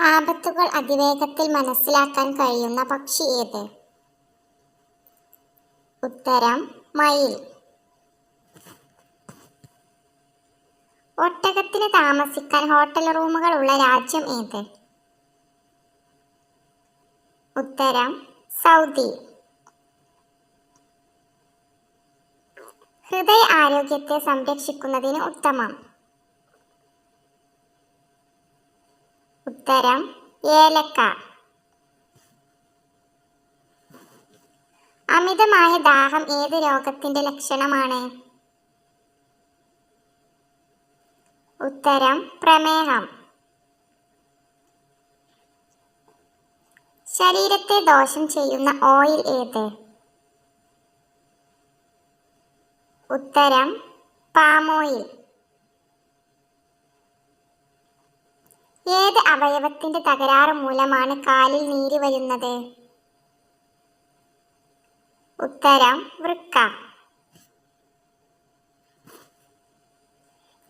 ആപത്തുകൾ അതിവേഗത്തിൽ മനസ്സിലാക്കാൻ കഴിയുന്ന പക്ഷി ഏത്? ഉത്തരം മയിൽ. ഒട്ടകത്തിന് താമസിക്കാൻ ഹോട്ടൽ റൂമുകൾ ഉള്ള രാജ്യം ഏത്? ഉത്തരം സൗദി. ഹൃദയ ആരോഗ്യത്തെ സംരക്ഷിക്കുന്നതിന് ഉത്തമം. ഉത്തരം ഏലക്ക. അമിതമായ ദാഹം ഏത് രോഗത്തിന്റെ ലക്ഷണമാണ്? ഉത്തരം പ്രമേഹം. ശരീരത്തെ ദോഷം ചെയ്യുന്ന ഓയിൽ ഏത്? ഉത്തരം പാമോയിൽ ഏത് അവയവത്തിന്റെ തകരാറ് മൂലമാണ് കാലിൽ നീര് വരുന്നത്? ഉത്തരം വൃക്ക.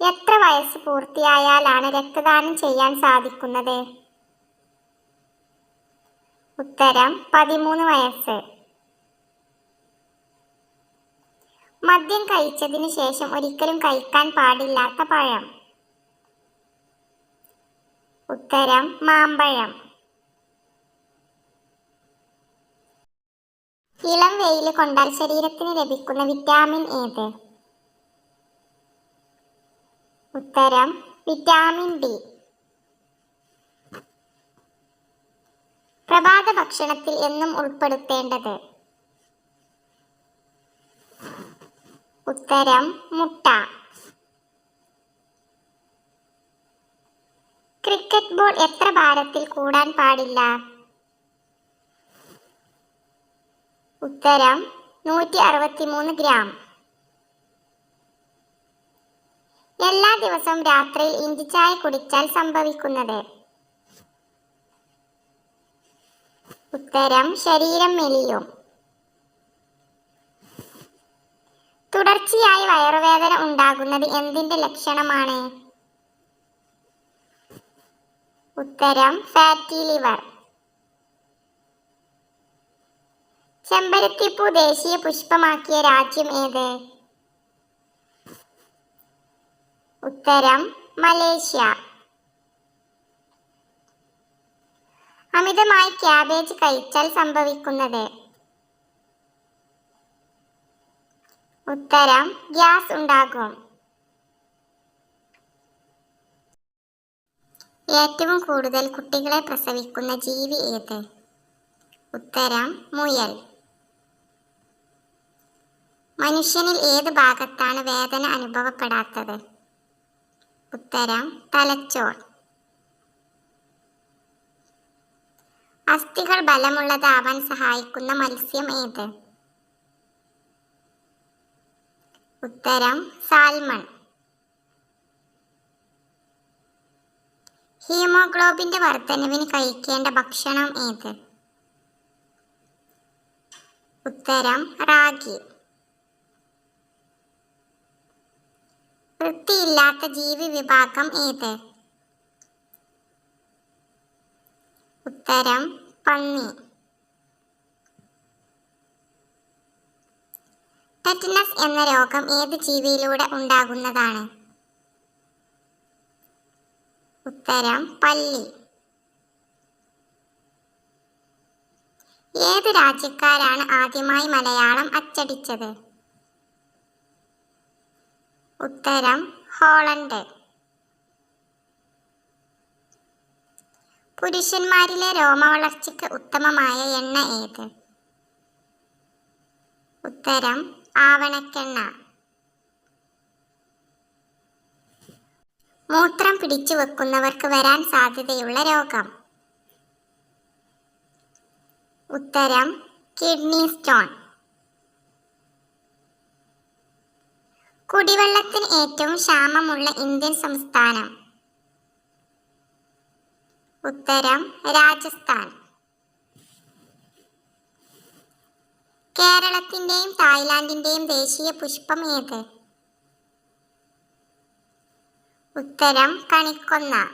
എത്ര വയസ്സ് പൂർത്തിയായാലാണ് രക്തദാനം ചെയ്യാൻ സാധിക്കുന്നത്? ഉത്തരം പതിമൂന്ന് വയസ്സ്. മദ്യം കഴിച്ചതിന് ശേഷം ഒരിക്കലും കഴിക്കാൻ പാടില്ലാത്ത പഴം. ഉത്തരം മാമ്പഴം. ഇളം വെയിൽ കൊണ്ടാൽ ശരീരത്തിന് ലഭിക്കുന്ന വിറ്റാമിൻ ഏത്? ഉത്തരം വിറ്റാമിൻ ഡി. പ്രഭാത ഭക്ഷണത്തിൽ എന്നും ഉൾപ്പെടുത്തേണ്ടത്? ഉത്തരം മുട്ട. ക്രിക്കറ്റ് ബോൾ എത്ര ഭാരത്തിൽ കൂടാൻ പാടില്ല? ഉത്തരം നൂറ്റി അറുപത്തിമൂന്ന് ഗ്രാം. എല്ലാ ദിവസവും രാത്രിയിൽ ഇഞ്ചിച്ചായ കുടിച്ചാൽ സംഭവിക്കുന്നത്? ഉത്തരം ശരീരം മെലിയും. തുടർച്ചയായി വയറുവേദന ഉണ്ടാകുന്നത് എന്തിന്റെ ലക്ഷണമാണ്? ഉത്തരം ഫാറ്റി ലിവർ ചെമ്പരത്തിപ്പൂ ദേശീയ പുഷ്പമാക്കിയ രാജ്യം ഏത്? ഉത്തരം മലേഷ്യ. അമിതമായി ക്യാബേജ് കഴിച്ചാൽ സംഭവിക്കുന്നത്? ഉത്തരം ഗ്യാസ് ഉണ്ടാകും. ഏറ്റവും കൂടുതൽ കുട്ടികളെ പ്രസവിക്കുന്ന ജീവി ഏത്? ഉത്തരം മുയൽ. മനുഷ്യനിൽ ഏത് ഭാഗത്താണ് വേദന അനുഭവപ്പെടാത്തത്? ഉത്തരം തലച്ചോർ. അസ്ഥികൾ ബലമുള്ളതാവാൻ സഹായിക്കുന്ന മത്സ്യം ഏത്? ഉത്തരം സാൽമൺ. ഹീമോഗ്ലോബിന്റെ വർധനവിന് കഴിക്കേണ്ട ഭക്ഷണം ഏത്? ഉത്തരം റാഗി. വൃത്തിയില്ലാത്ത ജീവി വിഭാഗം ഏത്? ഉത്തരം പന്നി. ടെറ്റനസ് എന്ന രോഗം ഏത് ജീവിയിലൂടെ ഉണ്ടാകുന്നതാണ്? ഉത്തരം പല്ലി ഏത് രാജ്യക്കാരാണ് ആദ്യമായി മലയാളം അച്ചടിച്ചത്? ഉത്തരം ഹോളണ്ട്. പുരുഷന്മാരിലെ രോമവളർച്ചയ്ക്ക് ഉത്തമമായ എണ്ണ ഏത്? ഉത്തരം ആവണക്കെണ്ണ. മൂത്രം പിടിച്ചു വെക്കുന്നവർക്ക് വരാൻ സാധ്യതയുള്ള രോഗം. ഉത്തരം കിഡ്നി സ്റ്റോൺ കുടിവെള്ളത്തിന് ഏറ്റവും ക്ഷാമമുള്ള ഇന്ത്യൻ സംസ്ഥാനം. ഉത്തരം രാജസ്ഥാൻ. കേരളത്തിന്റെയും തായ്ലാന്റിന്റെയും ദേശീയ പുഷ്പം ഏത്? ഉത്തരം കണിക്കൊന്ന.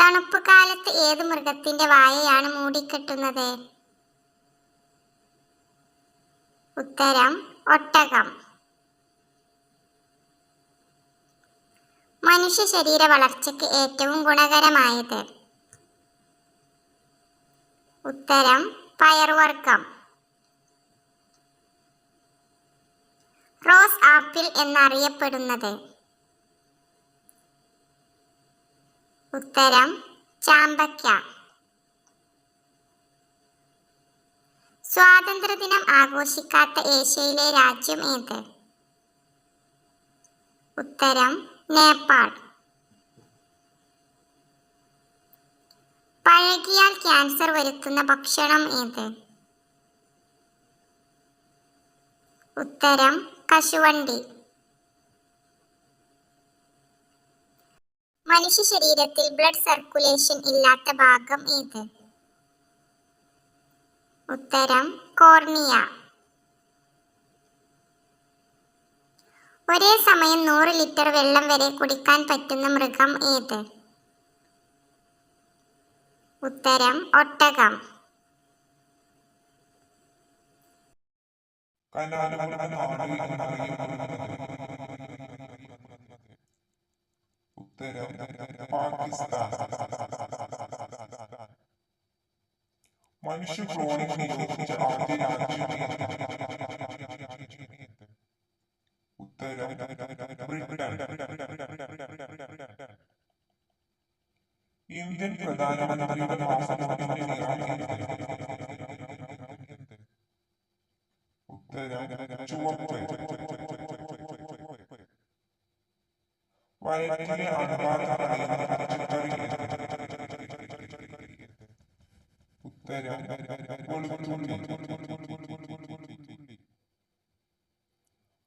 തണുപ്പ് കാലത്ത് ഏത് മൃഗത്തിന്റെ വായയാണ് മൂടിക്കെട്ടുന്നത്? ഉത്തരം ഒട്ടകം. മനുഷ്യ ശരീര വളർച്ചയ്ക്ക് ഏറ്റവും ഗുണകരമായത്. ഉത്തരം പയർവർഗം റോസ് ആപ്പിൾ എന്നറിയപ്പെടുന്നത്. ഉത്തരം ചാമ്പക്ക. സ്വാതന്ത്ര്യദിനം ആഘോഷിക്കാത്ത ഏഷ്യയിലെ രാജ്യം ഏത്? ഉത്തരം നേപ്പാൾ. പഴകിയാൽ ക്യാൻസർ വരുത്തുന്ന ഭക്ഷണം ഏത്? ഉത്തരം കശുവണ്ടി മനുഷ്യ ശരീരത്തിൽ ബ്ലഡ് സർക്കുലേഷൻ ഇല്ലാത്ത ഭാഗം ഏത്? ഉത്തരം കോർണിയ. ഒരേ സമയം നൂറ് ലിറ്റർ വെള്ളം വരെ കുടിക്കാൻ പറ്റുന്ന മൃഗം ഏത്? ഉത്തരം ഒട്ടകം. മനുഷ്യ ഇന്ത്യൻ പ്രധാനമന്ത്രിയുടെ വയറ്റിലെ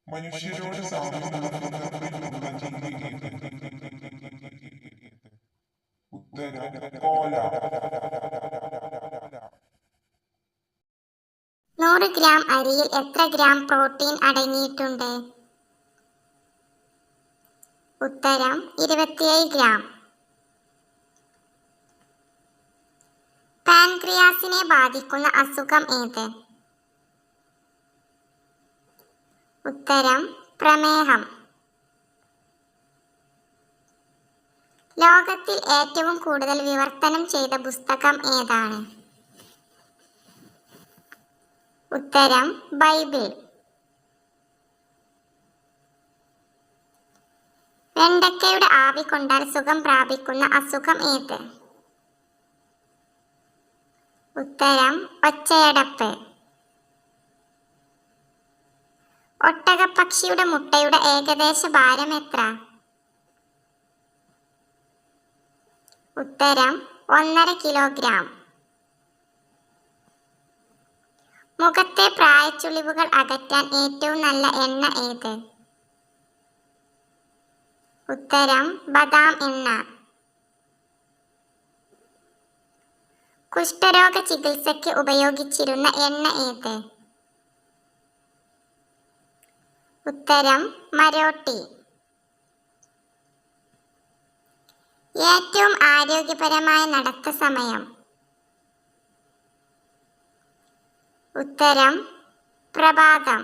മനുഷ്യരോട് നൂറ് ഗ്രാം അരിയിൽ എത്ര ഗ്രാം പ്രോട്ടീൻ അടങ്ങിയിട്ടുണ്ട്? ഉത്തരം ഇരുപത്തിയേഴ് ഗ്രാം. പാൻക്രിയാസിനെ ബാധിക്കുന്ന അസുഖം ഏത്? ഉത്തരം പ്രമേഹം. ലോകത്തിൽ ഏറ്റവും കൂടുതൽ വിവർത്തനം ചെയ്ത പുസ്തകം ഏതാണ്? ഉത്തരം ബൈബിൾ. വെണ്ടയ്ക്കയുടെ ആവി കൊണ്ടാൽ സുഖം പ്രാപിക്കുന്ന അസുഖം ഏത്? ഉത്തരം ഒച്ചയടപ്പ്. ഒട്ടകപ്പക്ഷിയുടെ മുട്ടയുടെ ഏകദേശ ഭാരം എത്ര? ഉത്തരം ഒന്നര കിലോഗ്രാം. മുഖത്തെ പ്രായച്ചുളിവുകൾ അകറ്റാൻ ഏറ്റവും നല്ല എണ്ണ ഏത്? ഉത്തരം ബദാം എണ്ണ കുഷ്ഠരോഗ ചികിത്സയ്ക്ക് ഉപയോഗിച്ചിരുന്ന എണ്ണ ഏത്? ഉത്തരം മരോട്ടി. ഏറ്റവും ആരോഗ്യപരമായ നടത്ത സമയം. ഉത്തരം പ്രഭാതം.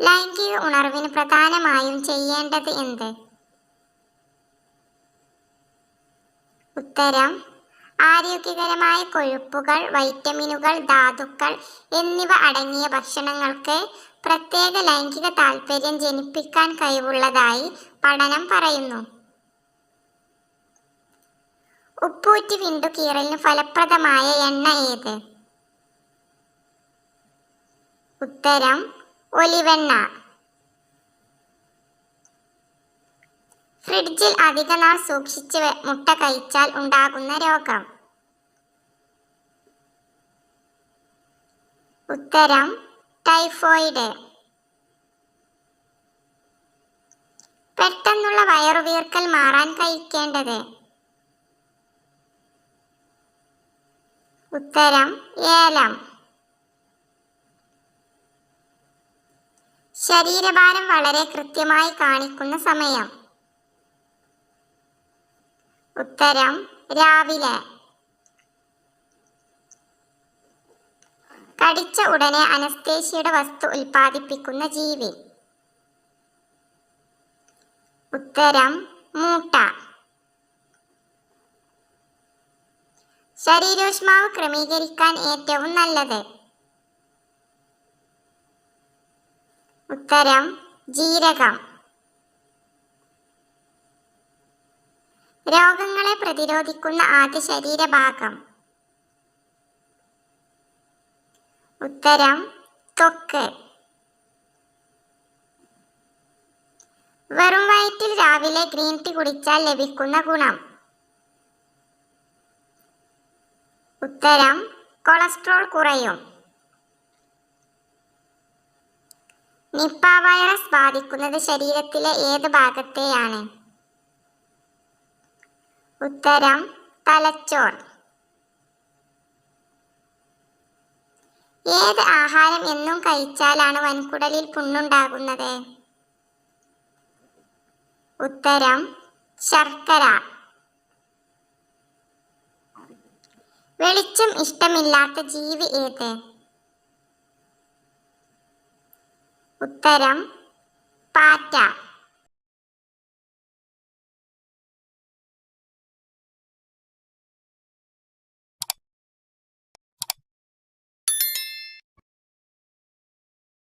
ലൈംഗിക ഉണർവിന് പ്രധാനമായും ചെയ്യേണ്ടത് എന്ത്? ഉത്തരം ആരോഗ്യകരമായ കൊഴുപ്പുകൾ വൈറ്റമിനുകൾ ധാതുക്കൾ എന്നിവ അടങ്ങിയ ഭക്ഷണങ്ങൾക്ക് പ്രത്യേക ലൈംഗിക താൽപ്പര്യം ജനിപ്പിക്കാൻ കഴിവുള്ളതായി പഠനം പറയുന്നു. ഉപ്പൂറ്റി വിണ്ടു കീറലിന് ഫലപ്രദമായ എണ്ണ ഏത്? ഉത്തരം ഒലിവെണ്ണ. ഫ്രിഡ്ജിൽ അധിക നാൾ സൂക്ഷിച്ച് മുട്ട കഴിച്ചാൽ ഉണ്ടാകുന്ന രോഗം. ഉത്തരം ടൈഫോയിഡ്. പെട്ടെന്നുള്ള വയറുവീർക്കൽ മാറാൻ കഴിക്കേണ്ടത്. ഉത്തരം ഏലം. ശരീരഭാരം വളരെ കൃത്യമായി കാണിക്കുന്ന സമയം. ഉത്തരം രാവിലെ. കടിച്ച ഉടനെ അനസ്തേഷ്യയുടെ വസ്തു ഉൽപ്പാദിപ്പിക്കുന്ന ജീവി. ഉത്തരം മൂട്ട. ശരീരോഷ്മാവ് ക്രമീകരിക്കാൻ ഏറ്റവും നല്ലത്. ഉത്തരം ജീരകം. രോഗങ്ങളെ പ്രതിരോധിക്കുന്ന ആദ്യ ശരീരഭാഗം. ഉത്തരം ത്വക്ക് വെറും വയറ്റിൽ രാവിലെ ഗ്രീൻ ടീ കുടിച്ചാൽ ലഭിക്കുന്ന ഗുണം. ഉത്തരം കൊളസ്ട്രോൾ കുറയും. നിപ്പ വൈറസ് ബാധിക്കുന്നത് ശരീരത്തിലെ ഏത് ഭാഗത്തെയാണ്? ഉത്തരം തലച്ചോർ ഏത് ആഹാരം എന്നും കഴിച്ചാലാണ് വൻകുടലിൽ പുണ്ണുണ്ടാകുന്നത്? ഉത്തരം ശർക്കര. വെളിച്ചം ഇഷ്ടമില്ലാത്ത ജീവി ഏത്? ഉത്തരം പാറ്റ.